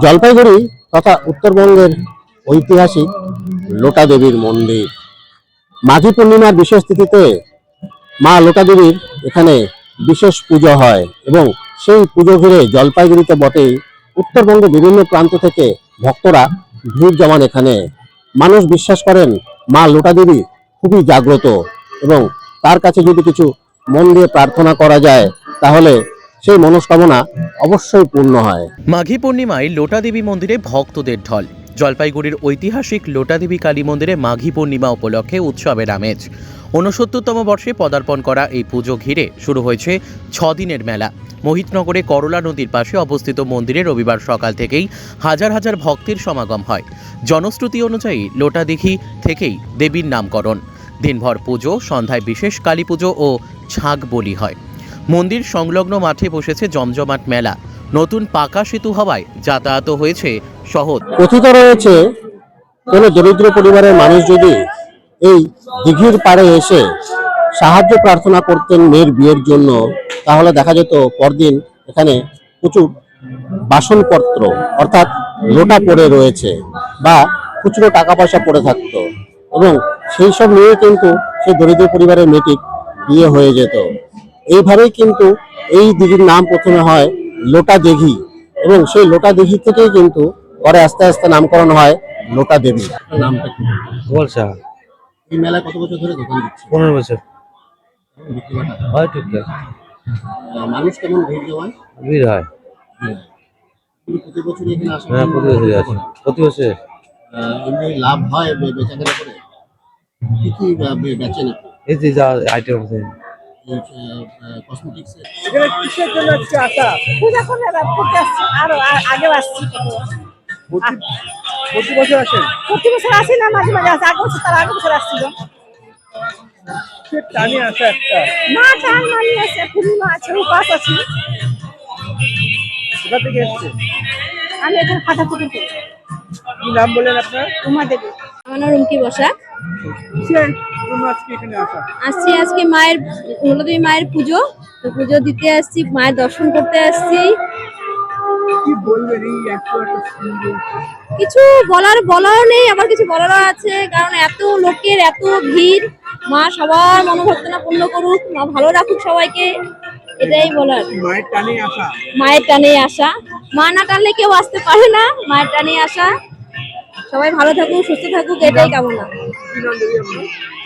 জলপাইগুড়ি তথা উত্তরবঙ্গের ঐতিহাসিক লোটা দেবীর মন্দির। মাঘী পূর্ণিমার বিশেষ তিথিতে মা লোটা দেবীর এখানে বিশেষ পুজো হয় এবং সেই পুজো ঘিরে জলপাইগুড়িতে বটেই উত্তরবঙ্গের বিভিন্ন প্রান্ত থেকে ভক্তরা ভিড় জমান এখানে। মানুষ বিশ্বাস করেন মা লোটা দেবী খুবই জাগ্রত এবং তার কাছে যদি কিছু মন দিয়ে প্রার্থনা করা যায়, তাহলে সেই মনস্কামনা অবশ্যই পূর্ণ হয়। মাঘী পূর্ণিমায় লোটা দেবী মন্দিরে ভক্তদের ঢল। জলপাইগুড়ির ঐতিহাসিক লোটাদেবী কালী মন্দিরে মাঘী পূর্ণিমা উপলক্ষে উৎসবের আমেজ। ঊনসত্তরতম বর্ষে পদার্পণ করা এই পুজো ঘিরে শুরু হয়েছে ছদিনের মেলা। মোহিতনগরে করলা নদীর পাশে অবস্থিত মন্দিরে রবিবার সকাল থেকেই হাজার হাজার ভক্তের সমাগম হয়। জনশ্রুতি অনুযায়ী লোটাদিঘি থেকেই দেবীর নামকরণ। দিনভর পুজো, সন্ধ্যায় বিশেষ কালী পুজো ও ছাগ বলি হয়। মন্দির সংলগ্ন মাঠে বসেছে জমজমাট মেলা। নতুন পাকা সেতু হওয়ায় যাতায়াত হয়েছে সহজ কথিত রয়েছে, কোনো দরিদ্র পরিবারের মানুষ যদি এই দিঘির পাড়ে এসে সাহায্য প্রার্থনা করতেন মেয়ের বিয়ের জন্য, তাহলে দেখা যেত পরদিন এখানে প্রচুর বাসনপত্র, অর্থাৎ লোটা পড়ে রয়েছে বা খুচরো টাকা পয়সা পড়ে থাকতো। এবং সেই সব নিয়ে কিন্তু সেই দরিদ্র পরিবারের মেয়েটির বিয়ে হয়ে যেত। এইভাবেই কিন্তু এই দিঘির নাম প্রথমে হয় লোটা দিঘি। এবং সেই লোটা দিঘি থেকেই কিন্তু পরে আস্তে আস্তে নামকরণ হয় লোটা দেবী। নামটা কি? বলছা এই মেলায় কত বছর ধরে দোকান দিচ্ছে পনেরো বছর। হয় টুকটাক মানুষ কেমন ভিড় জমায়? ভিড় হয়। কিন্তু প্রতি বছর এখানে আসা। হ্যাঁ প্রতি বছরই আছে প্রতি বছর এমনি লাভ হয় বে- বেচাকেনা করে? কি কি বে- বে- বেচেন আপনি? এই যে যা আইটেম আছে। কসমেটিক্স এখানে কিসের জন্য আজকে আসা? পূজা করে করতে আসছি আরও আ- আগেও আসছি। প্রতি প্রতি বছর আসেন প্রতি বছর আসি না মাঝে মাঝে আসি। আগে বছর তার আগে বছর আসছিল। সে টানে আসা একটা। না টান মানি আছে পূর্ণিমা আছে উপাস আছি। কোথা থেকে এসছে? আমি এখানে ফাটা ফুটে করি কি নাম বললেন আপনার? উমা দেবী। আমার নাম রুমকি বসাক আসছি আজকে মায়ের হলদেবী মায়ের পুজো। তো পুজো দিতে আসছি মায়ের দর্শন করতে আসছি। কিছু বলার বলারও নেই আবার কিছু বলারও আছে কারণ এত লোকের এত ভিড়। মা সবার মনোভক্তনা পূর্ণ করুক মা ভালো রাখুক সবাইকে এটাই বলার। মায়ের টানে আসা? মায়ের টানে আসা। মা না টানলে কেউ আসতে পারে না মায়ের টানে আসা। সবাই ভালো থাকুক সুস্থ থাকুক এটাই কামনা।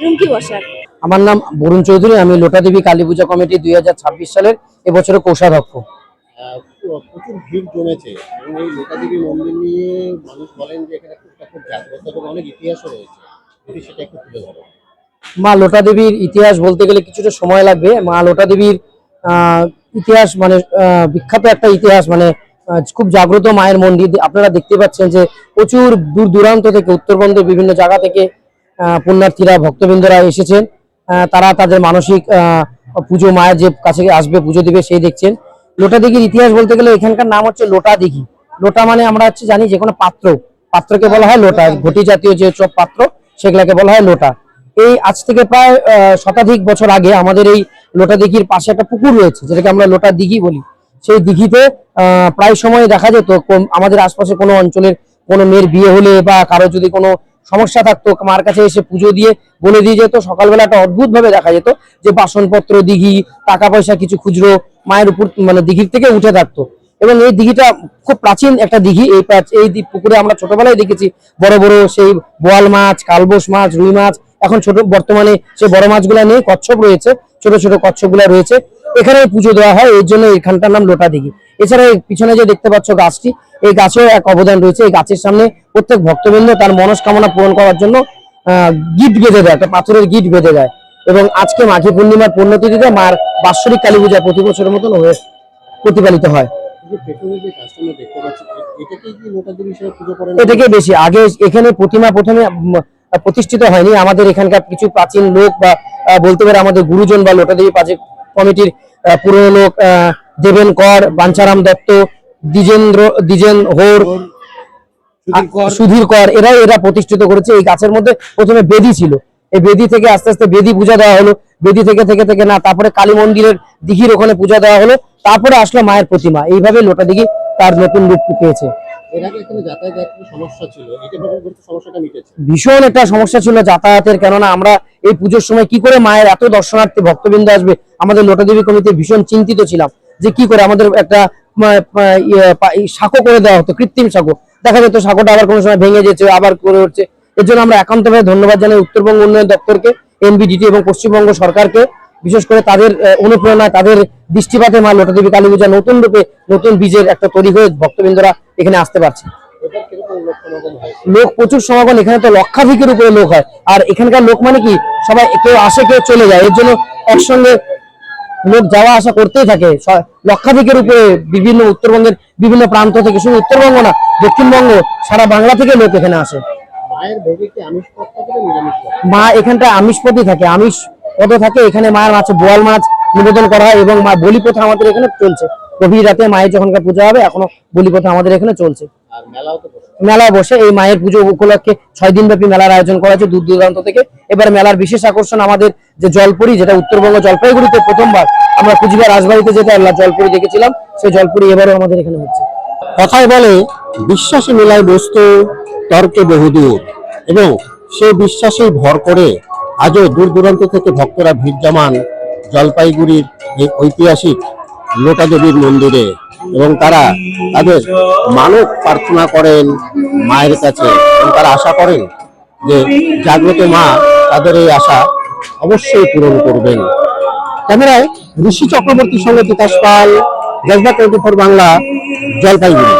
রুমকি বসাক আমার নাম বরুণ চৌধুরী আমি লোটাদেবী কালী পূজা কমিটি দুই সালের এবছরের কোষাধ্যক্ষ। প্রচুর ভিড় জমেছে। এবং এই লোকাদেবী মন্দির নিয়ে মানুষ বলেন যে এখানে খুব খুব জাগ্রত এবং অনেক ইতিহাসও রয়েছে। যদি সেটা একটু তুলে ধরো। মা লোটা দেবীর ইতিহাস বলতে গেলে কিছুটা সময় লাগবে। মা লোটা দেবীর আহ, ইতিহাস মানে আহ, বিখ্যাত একটা ইতিহাস মানে খুব জাগ্রত মায়ের মন্দির। আপনারা দেখতে পাচ্ছেন যে প্রচুর দূর দূরান্ত থেকে উত্তরবঙ্গের বিভিন্ন জায়গা থেকে পুণ্যার্থীরা, ভক্তবৃন্দরা এসেছেন। তারা তাদের মানসিক পুজো, মায়ের যে কাছে আসবে, পুজো দিবে, সেই দেখছেন। লোটা দিঘির ইতিহাস বলতে গেলে এখানকার নাম হচ্ছে লোটা দিঘি। লোটা মানে আমরা হচ্ছে জানি যে কোনো পাত্র। পাত্রকে বলা হয় লোটা। ঘটি জাতীয় যে সব পাত্র, সেগুলাকে বলা হয় লোটা। এই আজ থেকে প্রায় শতাধিক বছর আগে আমাদের এই লোটা দিঘির পাশে একটা পুকুর রয়েছে, যেটাকে আমরা লোটা দিঘি বলি। সেই দিঘিতে প্রায় সময় দেখা যেত আমাদের আশপাশে কোনো অঞ্চলের কোনো মেয়ের বিয়ে হলে বা কারও যদি কোনো সমস্যা থাকতো, মার কাছে এসে পুজো দিয়ে বলে দিয়ে যেত, সকালবেলা একটা অদ্ভুত ভাবে দেখা যেত যে বাসনপত্র, দিঘি টাকা পয়সা কিছু খুচরো মায়ের উপর মানে দিঘির থেকে উঠে থাকতো। এবং এই দিঘিটা খুব প্রাচীন একটা দিঘি, এই এই পুকুরে আমরা ছোটবেলায় দেখেছি বড় বড় সেই বোয়াল মাছ, কালবোস মাছ, রুই মাছ, এখন ছোট, বর্তমানে সেই বড় মাছগুলা নেই কচ্ছপ রয়েছে, ছোট ছোট কচ্ছপগুলা রয়েছে। এখানে পুজো দেওয়া হয় এই জন্য এখানটার নাম লোটা দিঘি। এছাড়া এই পিছনে যে দেখতে পাচ্ছ গাছটি এই গাছেও এক অবদান রয়েছে। এই গাছের সামনে প্রত্যেক ভক্তবৃন্দ তার মনস্কামনা পূরণ করার জন্য গিট বেঁধে দেয় একটা পাথরের গিট বেঁধে দেয়। এবং আজকে মাঘী পূর্ণিমার পুণ্যতিথিতে মার বাৎসরিক কালী পূজা প্রতি বছরের মতন হয়ে প্রতিপালিত হয়। এটাকে বেশি আগে এখানে প্রতিমা প্রথমে প্রতিষ্ঠিত হয়নি। আমাদের এখানকার কিছু প্রাচীন লোক বা বলতে পারে আমাদের গুরুজন বা লোটাদেবী কমিটির পুরনো লোক দেবেন কর বাঞ্ছারাম দত্ত দ্বিজেন্দ্র দ্বিজেন হোর সুধীর কর। এরাই এরা প্রতিষ্ঠিত করেছে। এই গাছের মধ্যে প্রথমে বেদি ছিল। এই বেদি থেকে আস্তে আস্তে বেদি পূজা দেওয়া হলো। বেদি থেকে থেকে থেকে না তারপরে কালী মন্দিরের দিঘির ওখানে পূজা দেওয়া হলো। তারপরে আসলো মায়ের প্রতিমা। এইভাবে লোটা দিঘি তার নতুন রূপ পেয়েছে। ভীষণ একটা সমস্যা ছিল যাতায়াতের কেননা আমরা এই পুজোর সময় কি করে মায়ের এত দর্শনার্থী ভক্তবৃন্দ আসবে? আমাদের লোটাদেবী কমিটি ভীষণ চিন্তিত ছিলাম যে কি করে আমাদের একটা ইয়ে, সাঁকো করে দেওয়া হতো কৃত্রিম সাঁকো। দেখা যেত সাঁকোটা আবার কোনো সময় ভেঙে যেছে আবার করে উঠছে। এর জন্য আমরা একান্তভাবে ধন্যবাদ জানাই উত্তরবঙ্গ উন্নয়ন দপ্তরকে এনবিডিটি এবং পশ্চিমবঙ্গ সরকারকে। বিশেষ করে তাদের আহ, অনুপ্রেরণায় তাদের দৃষ্টিপাতে মা লোটাদেবী কালী পূজা নতুন রূপে নতুন বীজের একটা তৈরি হয়ে ভক্তবৃন্দরা এখানে আসতে পারছে। লোক প্রচুর সমাগম এখানে তো লক্ষাধিকের উপরে লোক হয়। আর এখানকার লোক মানে কি? সবাই কেউ আসে কেউ চলে যায়। এর জন্য একসঙ্গে লোক যাওয়া আসা করতেই থাকে। লক্ষাধিকের উপরে বিভিন্ন উত্তরবঙ্গের বিভিন্ন প্রান্ত থেকে শুধু উত্তরবঙ্গ না দক্ষিণবঙ্গ সারা বাংলা থেকে লোক এখানে আসে। মা এখানটা আমিষ পথই থাকে। আমিষ পদ থাকে? এখানে মায়ের মাছে বোয়াল মাছ নিবেদন করা হয় এবং মা বলি প্রথা আমাদের এখানে চলছে। গভীর রাতে মায়ের যখনকার পূজা হবে এখনও বলি প্রথা আমাদের এখানে চলছে। আর মেলাও তো বসে। মেলা বসে। এই মায়ের পুজো উপলক্ষে ছয় দিন ব্যাপী মেলার আয়োজন করা হয়েছে দূর দূরান্ত থেকে। এবার মেলার বিশেষ আকর্ষণ আমাদের যে জলপুরি যেটা উত্তরবঙ্গ জলপাইগুড়িতে প্রথমবার আমরা কুচবিহার রাজবাড়িতে যেটা জলপুরি দেখেছিলাম। সেই জলপুরি এবারও আমাদের এখানে হচ্ছে। কথায় বলে বিশ্বাসে মেলায় বস্তু তর্কে বহুদূর। এবং সেই বিশ্বাসেই ভর করে আজও দূর দূরান্ত থেকে ভক্তরা ভিড় জমান জলপাইগুড়ির এই ঐতিহাসিক লোটা দেবীর মন্দিরে এবং তারা তাদের মানব প্রার্থনা করেন মায়ের কাছে এবং তারা আশা করেন যে জাগ্রত মা তাদের এই আশা অবশ্যই পূরণ করবেন। ক্যামেরায় ঋষি চক্রবর্তীর সঙ্গে বিকাশ পাল জজবা টোয়েন্টি ফোর বাংলা, জলপাইগুড়ি।